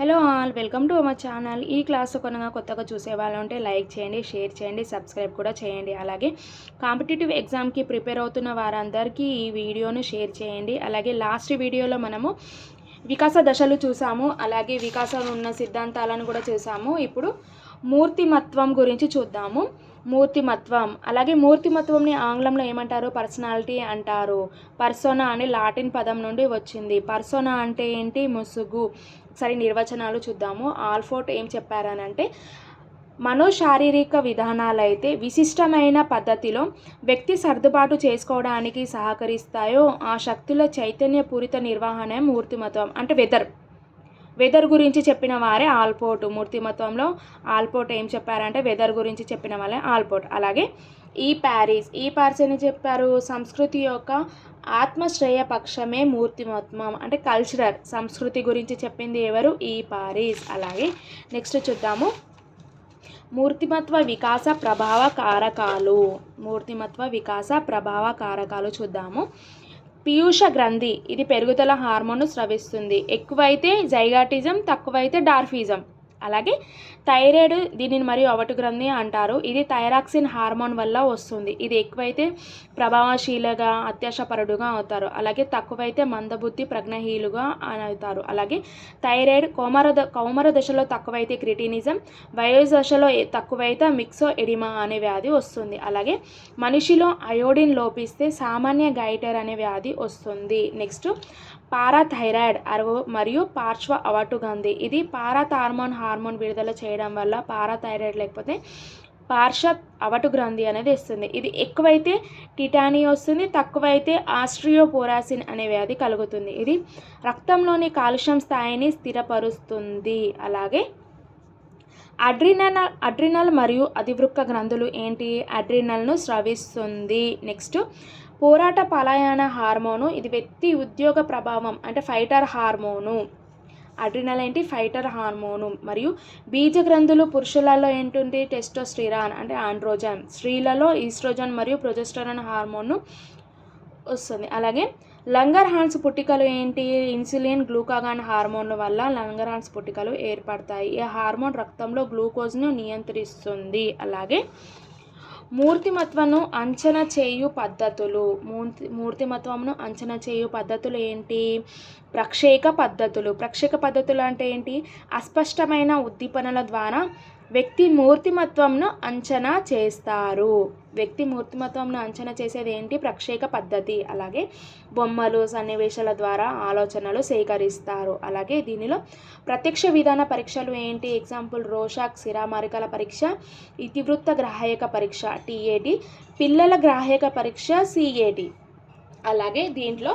Hello all welcome to our channel. ఈ class కొనగా కొత్తగా చూసే వాళ్ళు ఉంటే లైక్ చేయండి షేర్ చేయండి సబ్స్క్రైబ్ కూడా చేయండి. అలాగే కాంపిటేటివ్ ఎగ్జామ్కి ప్రిపేర్ అవుతున్న వారందరికీ ఈ వీడియోను షేర్ చేయండి. అలాగే లాస్ట్ వీడియోలో మనము వికాస దశలు చూసాము. అలాగే వికాసం ఉన్న సిద్ధాంతాలను కూడా చూసాము. ఇప్పుడు మూర్తిమత్వం గురించి చూద్దాము. మూర్తిమత్వం. అలాగే మూర్తిమత్వంని ఆంగ్లంలో ఏమంటారు? పర్సనాలిటీ అంటారు. పర్సోనా అనే లాటిన్ పదం నుండి వచ్చింది. పర్సోనా అంటే ఏంటి? ముసుగు. ఒకసారి నిర్వచనాలు చూద్దాము. ఆల్ఫోర్ట్ ఏం చెప్పారనంటే మనోశారీరక విధానాలు అయితే విశిష్టమైన పద్ధతిలో వ్యక్తి సర్దుబాటు చేసుకోవడానికి సహకరిస్తాయో ఆ శక్తుల చైతన్యపూరిత నిర్వహణ మూర్తిమత్వం అంటే వెదర్ వెదర్ గురించి చెప్పిన వారే ఆల్పోర్ట్ మూర్తిమత్వంలో ఆల్పోర్ట్ ఏం చెప్పారంటే వెదర్ గురించి చెప్పిన వాళ్ళే ఆల్పోర్ట్ అలాగే ఈ ప్యారిస్ ఈ ప్యారిస్ అని చెప్పారు. సంస్కృతి యొక్క ఆత్మశ్రేయ పక్షమే మూర్తిమత్వం అంటే కల్చరల్ సంస్కృతి గురించి చెప్పింది ఎవరు? ఈ పారిస్. అలాగే నెక్స్ట్ చూద్దాము. మూర్తిమత్వ వికాస ప్రభావ కారకాలు. మూర్తిమత్వ వికాస ప్రభావ కారకాలు చూద్దాము. పీయూష గ్రంథి ఇది పెరుగుదల హార్మోన్ స్రవిస్తుంది. ఎక్కువైతే జైగాటిజం తక్కువైతే డార్ఫిజం. అలాగే థైరాయిడ్ దీనిని మరియు అవటు గ్రంథి అంటారు. ఇది థైరాక్సిన్ హార్మోన్ వల్ల వస్తుంది. ఇది ఎక్కువైతే ప్రభావశీలగా అత్యాశపరుడుగా అవుతారు. అలాగే తక్కువైతే మందబుద్ధి ప్రజ్ఞహీలుగా అవుతారు. అలాగే థైరాయిడ్ కౌమర కౌమర దశలో తక్కువైతే క్రిటినిజం వయోజ దశలో తక్కువైతే మిక్సో ఎడిమా అనే వ్యాధి వస్తుంది. అలాగే మనిషిలో అయోడిన్ లోపిస్తే సామాన్య గైటర్ అనే వ్యాధి వస్తుంది. నెక్స్ట్ పారాథైరాయిడ్ అరవు మరియు పార్శ్వ అవటుగంది ఇది పారాథార్మోన్ హార్మోన్ హార్మోన్ విడుదల చేయడం వల్ల పారాథైరాయిడ్ లేకపోతే పార్ష అవటు గ్రంథి అనేది ఇస్తుంది ఇది ఎక్కువైతే టిటానీ వస్తుంది తక్కువైతే ఆస్ట్రియోపోరాసిన్ అనే వ్యాధి కలుగుతుంది. ఇది రక్తంలోని కాలుష్యం స్థాయిని స్థిరపరుస్తుంది. అలాగే అడ్రినల్ అడ్రినల్ మరియు అధివృక్క గ్రంథులు ఏంటి? అడ్రినల్ను స్రవిస్తుంది. నెక్స్ట్ పోరాట పలాయన హార్మోను ఇది వ్యక్తి ఉద్యోగ ప్రభావం అంటే ఫైటర్ హార్మోను. అడ్రినల్ ఏంటి? Fighter hormone. మరియు బీజ గ్రంథులు పురుషులలో ఏంటుంది? టెస్టోస్టిరాన్ అంటే ఆండ్రోజన్. స్త్రీలలో ఈస్ట్రోజన్ మరియు ప్రొజెస్టరాన్ హార్మోన్ను వస్తుంది. అలాగే లంగర్ హాన్స్ పుట్టికలు ఏంటి? ఇన్సులిన్ గ్లూకాగాన్ హార్మోన్ల వల్ల లంగర్ హాన్స్ పుట్టికలు ఏర్పడతాయి. ఈ హార్మోన్ రక్తంలో గ్లూకోజ్ను నియంత్రిస్తుంది. అలాగే మూర్తిమత్వను అంచనా చేయు పద్ధతులు. మూర్తి మూర్తిమత్వంను అంచనా చేయు పద్ధతులు ఏంటి? ప్రక్షేక పద్ధతులు. ప్రక్షేక పద్ధతులు అంటే ఏంటి? అస్పష్టమైన ఉద్దీపనల ద్వారా వ్యక్తి మూర్తిమత్వంను అంచనా చేస్తారు. వ్యక్తి మూర్తిమత్వంను అంచనా చేసేది ఏంటి? ప్రక్షేక పద్ధతి. అలాగే బొమ్మలు సన్నివేశాల ద్వారా ఆలోచనలు సేకరిస్తారు. అలాగే దీనిలో ప్రత్యక్ష విధాన పరీక్షలు ఏంటి? ఎగ్జాంపుల్ రోషాక్ సిరామరికల పరీక్ష ఇతివృత్త గ్రాహక పరీక్ష టీఏటి పిల్లల గ్రాహక పరీక్ష సిఏటి అలాగే దీంట్లో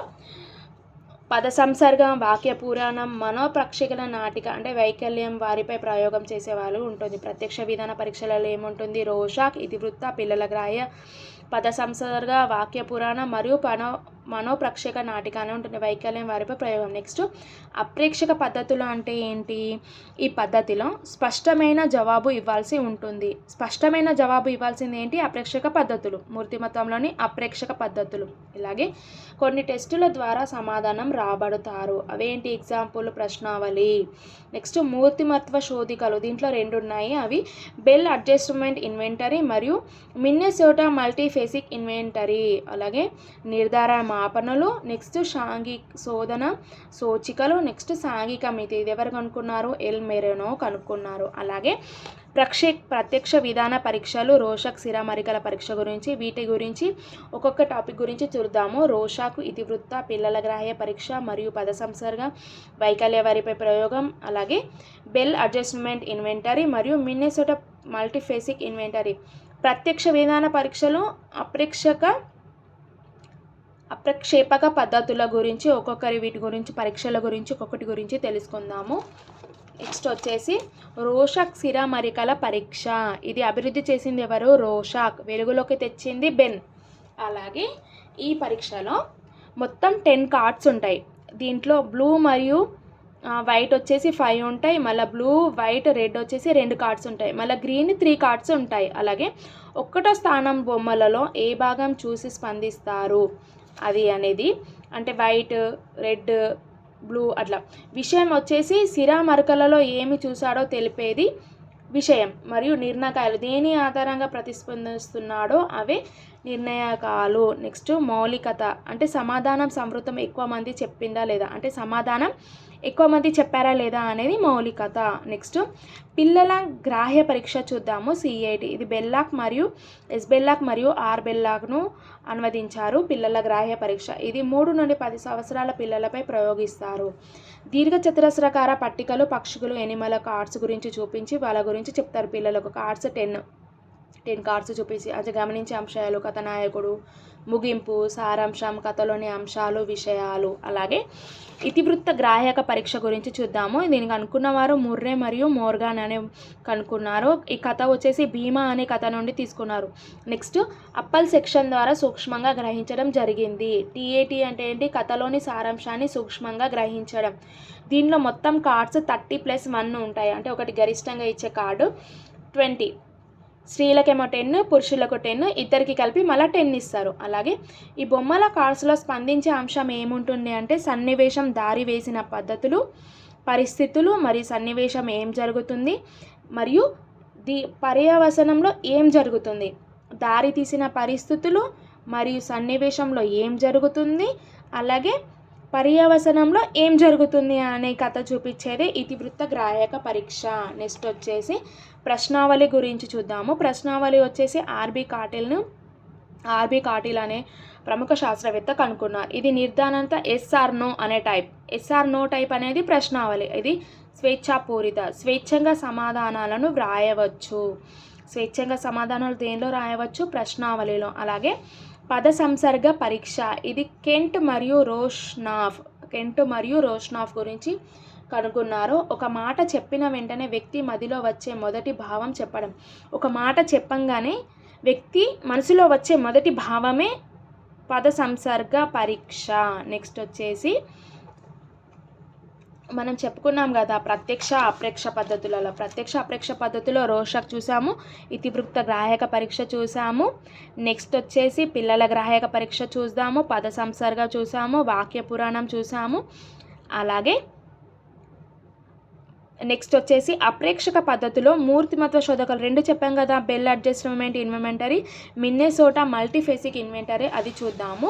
పద సంసర్గం వాక్య పురాణం మనోప్రక్షికల నాటిక అంటే వైకల్యం వారిపై ప్రయోగం చేసేవారు ఉంటుంది. ప్రత్యక్ష విధాన పరీక్షలలో ఏముంటుంది? రోషాక్ ఇతివృత్త పిల్లల గ్రాయ పద సంసర్గ వాక్య పురాణం మరియు పనో మనోప్రక్షక నాటిక అని ఉంటుంది. వైకల్యం వారిపై ప్రయోగం. నెక్స్ట్ అప్రేక్షక పద్ధతులు అంటే ఏంటి? ఈ పద్ధతిలో స్పష్టమైన జవాబు ఇవ్వాల్సి ఉంటుంది. స్పష్టమైన జవాబు ఇవ్వాల్సింది ఏంటి? అప్రేక్షక పద్ధతులు. మూర్తిమత్వంలోని అప్రేక్షక పద్ధతులు. ఇలాగే కొన్ని టెస్టుల ద్వారా సమాధానం రాబడతారు. అవేంటి? ఎగ్జాంపుల్ ప్రశ్నావళి. నెక్స్ట్ మూర్తిమత్వ శోధికలు. దీంట్లో రెండు ఉన్నాయి అవి బెల్ అడ్జస్ట్మెంట్ ఇన్వెంటరీ మరియు మిన్నెసోటా మల్టీఫేసిక్ ఇన్వెంటరీ అలాగే నిర్ధారణ మాపనలు నెక్స్ట్ సాంఘిక శోధన సూచికలు నెక్స్ట్ సాంఘిక మితి. ఇది ఎవరు కనుక్కున్నారు? ఎల్. మెరెనో కనుక్కున్నారు. అలాగే ప్రక్షే ప్రత్యక్ష విధాన పరీక్షలు రోషక్ సిరామరికల పరీక్ష గురించి వీటి గురించి ఒక్కొక్క టాపిక్ గురించి చూద్దాము. రోషాకు ఇతివృత్త పిల్లల గ్రాహ్య పరీక్ష మరియు పద సంసర్గ వైకల్య వారిపై ప్రయోగం అలాగే బెల్ అడ్జస్ట్మెంట్ ఇన్వెంటరీ మరియు మిన్నెసోట మల్టీఫేసిక్ ఇన్వెంటరీ. ప్రత్యక్ష విధాన పరీక్షలు అప్రేక్షక అప్రక్షేపక పద్ధతుల గురించి ఒక్కొక్కరి వీటి గురించి పరీక్షల గురించి ఒక్కొక్కటి గురించి తెలుసుకుందాము. నెక్స్ట్ వచ్చేసి రోషాక్ సిరామరికల పరీక్ష. ఇది అభివృద్ధి చేసింది ఎవరు? రోషాక్. వెలుగులోకి తెచ్చింది బెన్. అలాగే ఈ పరీక్షలో మొత్తం టెన్ కార్డ్స్ ఉంటాయి. దీంట్లో బ్లూ మరియు వైట్ వచ్చేసి ఫైవ్ ఉంటాయి. మళ్ళీ బ్లూ వైట్ రెడ్ వచ్చేసి రెండు కార్డ్స్ ఉంటాయి. మళ్ళీ గ్రీన్ త్రీ కార్డ్స్ ఉంటాయి. అలాగే ఒక్కటో స్థానం బొమ్మలలో ఏ భాగం చూసి స్పందిస్తారు? అది అనేది. అంటే వైట్ రెడ్ బ్లూ అట్లా. విషయం వచ్చేసి సిరా మరకలలో ఏమి చూశాడో తెలిపేది విషయం మరియు నిర్ణయకాలు దేని ఆధారంగా ప్రతిస్పందిస్తున్నాడో అవే నిర్ణయకాలు. నెక్స్ట్ మౌలికత. అంటే సమాధానం సమృద్ధం ఎక్కువ మంది చెప్పిందా లేదా? అంటే సమాధానం ఎక్కువ మంది చెప్పారా లేదా అనేది మౌలికత నెక్స్ట్ పిల్లల గ్రాహ్య పరీక్ష చూద్దాము సిఐటి ఇది బెల్లాక్ మరియు ఎస్ బెల్లాక్ మరియు ఆర్ బెల్లాక్ను అనువదించారు పిల్లల గ్రాహ్య పరీక్ష. ఇది మూడు నుండి పది సంవత్సరాల పిల్లలపై ప్రయోగిస్తారు. దీర్ఘ చతురస్రాకార పట్టికలు పక్షులు ఎనిమల కార్డ్స్ గురించి చూపించి వాళ్ళ గురించి చెప్తారు పిల్లలకు. కార్డ్స్ టెన్ టెన్ కార్డ్స్ చూపించి అది గమనించే అంశాలు కథనాయకుడు ముగింపు సారాంశం కథలోని అంశాలు విషయాలు. అలాగే ఇతివృత్త గ్రాహక పరీక్ష గురించి చూద్దాము. దీనికి అనుకున్నవారు ముర్రే మరియు మోర్గాన్ అనే కనుక్కున్నారు. ఈ కథ వచ్చేసి భీమా అనే కథ నుండి తీసుకున్నారు. నెక్స్ట్ అప్పల్ సెక్షన్ ద్వారా సూక్ష్మంగా గ్రహించడం జరిగింది. టీఏటీ అంటే ఏంటి? కథలోని సారాంశాన్ని సూక్ష్మంగా గ్రహించడం. దీనిలో మొత్తం కార్డ్స్ థర్టీ ప్లస్ వన్ ఉంటాయి. అంటే ఒకటి గరిష్టంగా ఇచ్చే కార్డు ట్వంటీ. స్త్రీలకేమో టెన్ పురుషులకు టెన్ ఇద్దరికి కలిపి మళ్ళీ టెన్ ఇస్తారు. అలాగే ఈ బొమ్మల కార్డ్స్లో స్పందించే అంశం ఏముంటుంది అంటే సన్నివేశం దారి వేసిన పద్ధతులు పరిస్థితులు మరియు సన్నివేశం ఏం జరుగుతుంది మరియు ది పర్యవసనంలో ఏం జరుగుతుంది దారి తీసిన పరిస్థితులు మరియు సన్నివేశంలో ఏం జరుగుతుంది అలాగే పర్యవసనంలో ఏం జరుగుతుంది అనే కథ చూపించేదే ఇతివృత్త గ్రాహక పరీక్ష. నెక్స్ట్ వచ్చేసి ప్రశ్నావళి గురించి చూద్దాము. ప్రశ్నావళి వచ్చేసి ఆర్బి కాటిల్ను ఆర్బి కాటిల్ అనే ప్రముఖ శాస్త్రవేత్త కనుక్కున్నారు. ఇది నిర్ధారణత ఎస్ఆర్ నో అనే టైప్. ఎస్ఆర్ నో టైప్ అనేది ప్రశ్నావళి. ఇది స్వేచ్ఛాపూరిత స్వేచ్ఛంగా సమాధానాలను వ్రాయవచ్చు. స్వేచ్ఛంగా సమాధానాలు దేనిలో రాయవచ్చు? ప్రశ్నావళిలో. అలాగే పద సంసర్గ పరీక్ష. ఇది కెంట్ మరియు రోష్నాఫ్. కెంట్ మరియు రోష్నాఫ్ గురించి కనుగొన్నారు. ఒక మాట చెప్పిన వెంటనే వ్యక్తి మదిలో వచ్చే మొదటి భావం చెప్పడం. ఒక మాట చెప్పంగానే వ్యక్తి మనసులో వచ్చే మొదటి భావమే పద సంసర్గ పరీక్ష. నెక్స్ట్ వచ్చేసి మనం చెప్పుకున్నాం కదా ప్రత్యక్ష అప్రేక్ష పద్ధతులలో. ప్రత్యక్ష అప్రేక్ష పద్ధతిలో రోషక్ చూసాము ఇతివృత్త గ్రాహక పరీక్ష చూసాము. నెక్స్ట్ వచ్చేసి పిల్లల గ్రాహక పరీక్ష చూద్దాము పద సంసర్గ చూసాము వాక్య పురాణం చూసాము. అలాగే నెక్స్ట్ వచ్చేసి అప్రేక్షక పద్ధతిలో మూర్తిమత్వ శోధకాలు. రెండు చెప్పాం కదా Bell adjustment inventory Minnesota multiphasic inventory అది చూద్దాము.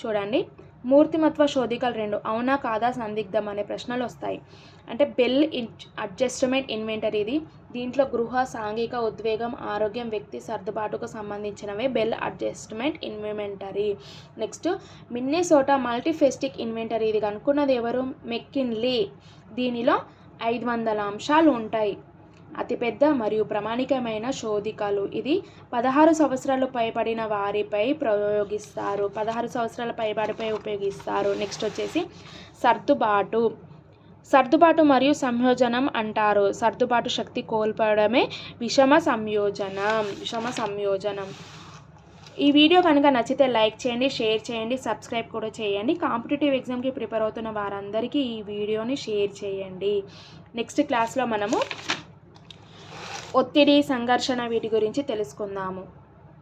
చూడండి. మూర్తిమత్వ శోధికలు రెండు. అవునా కాదా సందిగ్ధం అనే ప్రశ్నలు వస్తాయి అంటే బెల్ ఇన్ అడ్జస్ట్మెంట్ ఇన్వెంటరీ ఇది దీంట్లో గృహ సాంఘిక ఉద్వేగం ఆరోగ్యం వ్యక్తి సర్దుబాటుకు సంబంధించినవే Bell adjustment inventory. Next Minnesota multiphasic inventory ఇది కనుక్కున్నది ఎవరు? మెక్కిన్లీ. దీనిలో ఐదు వందల అంశాలు ఉంటాయి అతిపెద్ద మరియు ప్రామాణికమైన శోధికలు. ఇది పదహారు సంవత్సరాలు పైబడిన వారిపై ప్రయోగిస్తారు. పదహారు సంవత్సరాల పైబడిపై ఉపయోగిస్తారు. నెక్స్ట్ వచ్చేసి సర్దుబాటు. సర్దుబాటు మరియు సంయోజనం అంటారు. సర్దుబాటు శక్తి కోల్పోవడమే విషమ సంయోజనం. విషమ సంయోజనం. ఈ వీడియో కనుక నచ్చితే లైక్ చేయండి షేర్ చేయండి సబ్స్క్రైబ్ కూడా చేయండి. కాంపిటేటివ్ ఎగ్జామ్కి ప్రిపేర్ అవుతున్న వారందరికీ ఈ వీడియోని షేర్ చేయండి. నెక్స్ట్ క్లాస్లో మనము ఒత్తిడి సంఘర్షణ వీటి గురించి తెలుసుకుందాము.